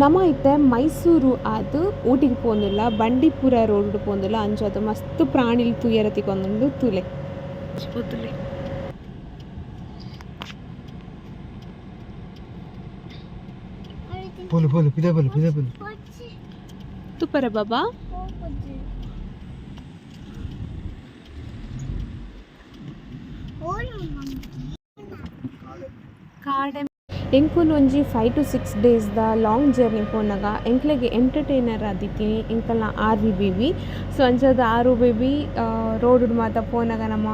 ನಮ್ಮ ಇತ್ತೆ ಮೈಸೂರು ಆದ್ ಊಟಿಗೆ ಪೋಂದುಲ್ಲ ಬಂಡೀಪುರ ರೋಡ್ ಪೋಂದುಲ್ಲ ಅಂಚಾದ ಮಸ್ತ್ ಪ್ರಾಣಿಲ್ ತೂಯರತಿಗೊಂದು ತುಲೆ போல போல பிதா போல பிதா போல துப்பற பாபா காடை ಎಂಕುಲು ಒಂಜಿ ಫೈವ್ ಟು ಸಿಕ್ಸ್ ಡೇಸ್ದ ಲಾಂಗ್ ಜರ್ನಿ ಪೋನಾಗ ಎಂಕ್ಲೆಗೆ ಎಂಟರ್ಟೈನರ್ ಆದಿತ್ತೀನಿ ಎಂಕಲ್ನ ಆರ್ ವಿ ಬೇಬಿ. ಸೊ ಅಂಚದ ಆರು ಬೇಬಿ ರೋಡ್ ಮಾತ ಪೋನಾಗ ನಮ್ಮ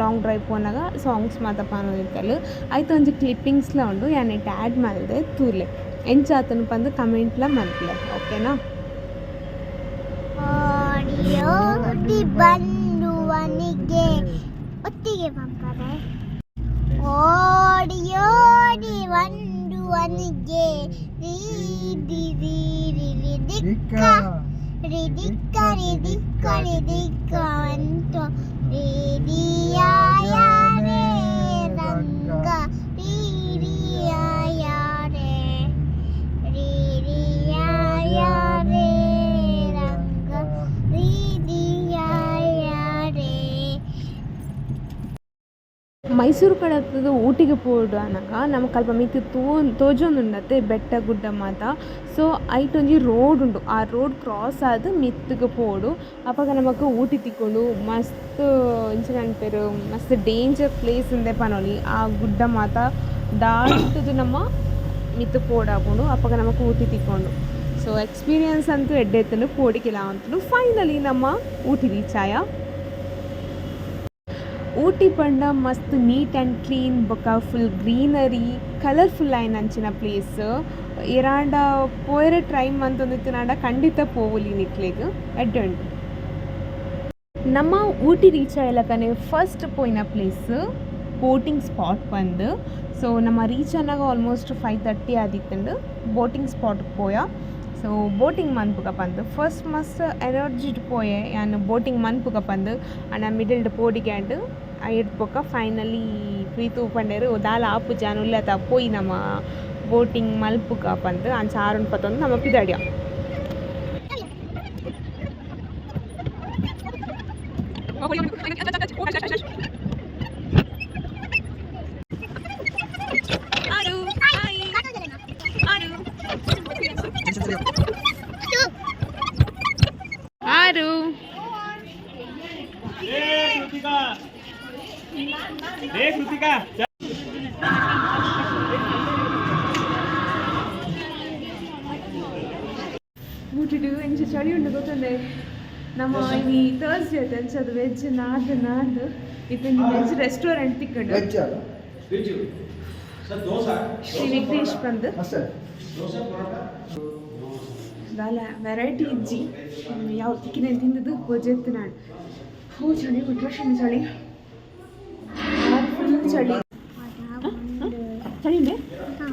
ಲಾಂಗ್ ಡ್ರೈವ್ ಪೋನಾಗ ಸಾಂಗ್ಸ್ ಮಾತ ಪಾನೋದಿತ್ತಲು ಐತ ಒಂಜಿ ಕ್ಲಿಪ್ಪಿಂಗ್ಸ್ಲ ಉಂಡು ಯಾನ್ ಇಟ್ ಆ್ಯಡ್ ಮಾಡಿದೆ ತೂಲೆ ಎಂಚಾತನು ಬಂದು ಕಮೆಂಟ್ಲ ಮಾಡ್ಲೆ ಓಕೆನಾ ಬಂದುವನಿಗೆ ಒತ್ತಿಗೆ ಬಂಪರೆ. ಓಡಿ ಓಡಿ ಬಂದುವನಿಗೆ ರೀದಿ ರೀರಿ ದಿಕ್ಕ ರಿದಿಕ್ಕ ರಿದಿಕ್ಕ ರಿದಿಕ್ಕ ಅಂತ ರೀದಿಯಾಯ ಮೈಸೂರು ಕಡೆ ಹತ್ತದು ಊಟಿಗೆ ಪೋಡು ಅನ್ನಗ ನಮಗೆ ಅಲ್ಪ ಮಿತ್ತಿ ತೋ ತೋಜೊಂದುಂಡತೆ ಬೆಟ್ಟ, ಗುಡ್ಡ ಮಾತ. ಸೊ ಐಟ್ ಒಂಜಿ ರೋಡ್ ಉಂಡು ಆ ರೋಡ್ ಕ್ರಾಸ್ ಆದ್ ಮಿತ್ತುಗೆ ಪೋಡು. ಅಪಗ ನಮಕ್ ಊಟಿ ತಿಕ್ಕೊಂಡು ಮಸ್ತ್ ಇಂಚಿನ ಅನ್ಪೇರು ಮಸ್ತ್ ಡೇಂಜರ್ ಪ್ಲೇಸ್ ಇಂದೆ ಪನೊಲಿ. ಆ ಗುಡ್ಡ ಮಾತ ದಾಟದು ನಮ್ಮ ಮಿತ್ತು ಪೋಡಾಪುಂಡು. ಅಪಗ ನಮಕ್ ಊಟಿ ತಿಕ್ಕೊಂಡು. ಸೊ ಎಕ್ಸ್ಪೀರಿಯನ್ಸ್ ಅಂತೂ ಎಡ್ಡೆತ್ತನು ಪೋಡಿಕಿಲ್ಲ ಅಂತೂ ಫೈನಲಿ ನಮ್ಮ ಊಟಿ ರೀಚ್ ಆಯ. ಊಟಿ ಪಂಡ ಮಸ್ತ್ ನೀಟ್ ಆ್ಯಂಡ್ ಕ್ಲೀನ್ ಬೊಕ ಫುಲ್ ಗ್ರೀನರಿ ಕಲರ್ಫುಲ್ ಆಯ್ನ ಅಂಚಿನ ಪ್ಲೇಸ್ ಇರಾಂಡ ಪೋಯರೆ ಟ್ರೈ ಮಂತೊಂದಿತ್ತು ನಾಂಡ ಖಂಡಿತ ಪೋವಲಿ ನಿಕ್ಲೆಗ್ ಎಡ್ಡುಂಡು ನಮ್ಮ ಊಟಿ ರೀಚ್ ಆಯ್ಲಕನೆ ಫಸ್ಟ್ ಪೋಯಿನ ಪ್ಲೇಸ್ ಬೋಟಿಂಗ್ ಸ್ಪಾಟ್ ಬಂದು. ಸೊ ನಮ್ಮ ರೀಚ್ ಅನ್ನಾಗ ಆಲ್ಮೋಸ್ಟ್ ಫೈವ್ ತರ್ಟಿ ಆದಿತ್ತಂಡು ಬೋಟಿಂಗ್ ಸ್ಪಾಟ್ ಪೋಯ. ಸೊ ಬೋಟಿಂಗ್ ಮನ್ಪುಗ ಪಂದ್ ಫಸ್ಟ್ ಮಸ್ತ್ ಎನರ್ಜಿಡ್ ಪೋಯೆ ಯಾನ್ ಬೋಟಿಂಗ್ ಮನ್ಪುಗ ಪಂದ್ ಅಣ್ಣ ಮಿಡಲ್ಡ್ ಪೋಡಿಗ್ಯಾಂಡ್ ಐಡ್ ಪೊಕ್ಕ ಫೈನಲಿ ಪ್ರೀತು ಪಂಡೇರು ದಾಲ ಆಪು ಜಾನ್ ಉಲ್ಲತ ಪೋಯಿ ನಮ್ಮ ಬೋಟಿಂಗ್ ಮಲ್ಪುಗ ಪಂದ್ ಅಂಚ ಆರುನ್ ಪತ್ತೊಂದು ನಮ್ಮ ಪಿದಾಡ್ಯ ಆರು ಮುಟ್ಟಿಟ್ಟು ಎಂಚ ಚಳಿ ಉಂಡು ಗೊತ್ತಂದೆ ನಮ್ಮ ಈ Thursday ತೆಂಚದು veg ನಾದ್ ನಾದ್ ಇತ್ತೊಂದು veg restaurant ತಿಕ್ಕಂಡು Shri Vignesh ಬಂದು ದಾಲ ವೆರೈಟಿ ಇಜ್ಜಿ ಯಾವ ತಿಕ್ಕಿನ ತಿಂದದ್ದು ಗೊಜ್ಜೆತ್ತು ನಾನು ಹೋ ಚಳಿ ಉಟ್ರಶಿನ ಚಳಿ ಫುಲ್ ಚಳಿ ಚಳಿ ಉಂಡೆ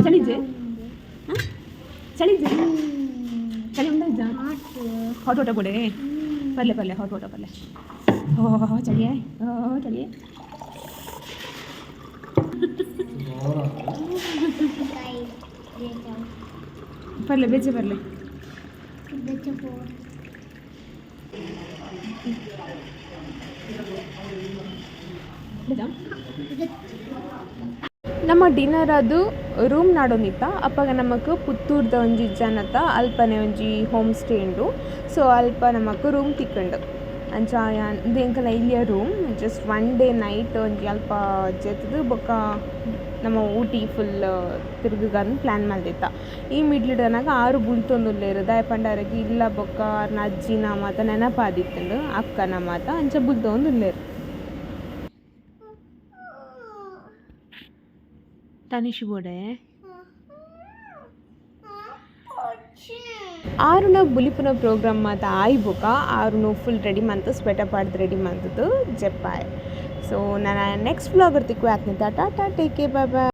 ಚಳಿಜೆ ಚಳಿಜೆ ಚಳಿ ಉಂಡ ಇಜ್ಜ ಹಾಟ್ ವಾಟರ್ ಕೊಡೆ ಪಲ್ಲೆ ಪಲ್ಲೆ ಹಾಟ್ ವಾಟರ್ ಪಲ್ಲೆ ಓ ಚಳಿಯೇ ಓ ಚಳಿಯೇ ಪಲ್ಲೆ ಬೇಜೆ ಪಲ್ಲೆ ನಮ್ಮ ಡಿನ್ನರ್ ಅದು ರೂಮ್ ನಾಡೋನಿತ್ತ ಅಪ್ಪಾಗ ನಮಕ್ ಪುತ್ತೂರ್ದ ಒಂಜಿ ಜನತ, ಅಲ್ಪನೆ ಒಂಜಿ ಹೋಮ್ ಸ್ಟೇ ಉಂಡು. ಸೊ ಅಲ್ಪ ನಮಕ್ ರೂಮ್ ತಿಕ್ಕಂಡು. ಅಂಚ ಎಂಕಲ್ನ ಇಲ್ಲಿಯ room just one day night ಒಂಜಿ ಅಲ್ಪ ಜೆತ್ತದು ಬೊಕ್ಕ ನಮ್ಮ ಊಟಿ ಫುಲ್ ತಿರುಗಗನ್ ಪ್ಲ್ಯಾನ್ ಮಲ್ದಿತ್ತ ಈ ಮಿಡ್ಲಿಡನಾಗ ಆರು ಬುಲ್ತೊಂದುಲ್ಲೇರು ದಾಯ ಪಂಡಾರಗೆ ಇಲ್ಲ ಬೊಕ್ಕ ಅರ್ನ ಅಜ್ಜಿನ ಮಾತ ನೆನಪಾದಿತ್ತಂಡು ಅಕ್ಕನ ಮಾತ ಅಂಚ ಬುಲ್ತೊಂದುಲ್ಲೇರು ತನಿಷ್ ಬೋಡೆ ಆರುನ ಬುಲಿಪುನ ಪ್ರೋಗ್ರಾಮ್ ಮಾತ ಆಯ್ಬುಕ. ಆರುನು ಫುಲ್ ರೆಡಿ ಮಂತ್ ಸ್ವೆಟರ್ ಪಾಡ್ದು ರೆಡಿ ಮಂತದ್ದು ಜಪ್ಪಾಯ್. ಸೊ ನಾನು ನೆಕ್ಸ್ಟ್ ವ್ಲಾಗರ್ ತಿಕ್ಕು ಆತ್ನಿತ ಟಾಟಾ ಟೇಕ್ ಬಾಯ್ ಬಾಯ್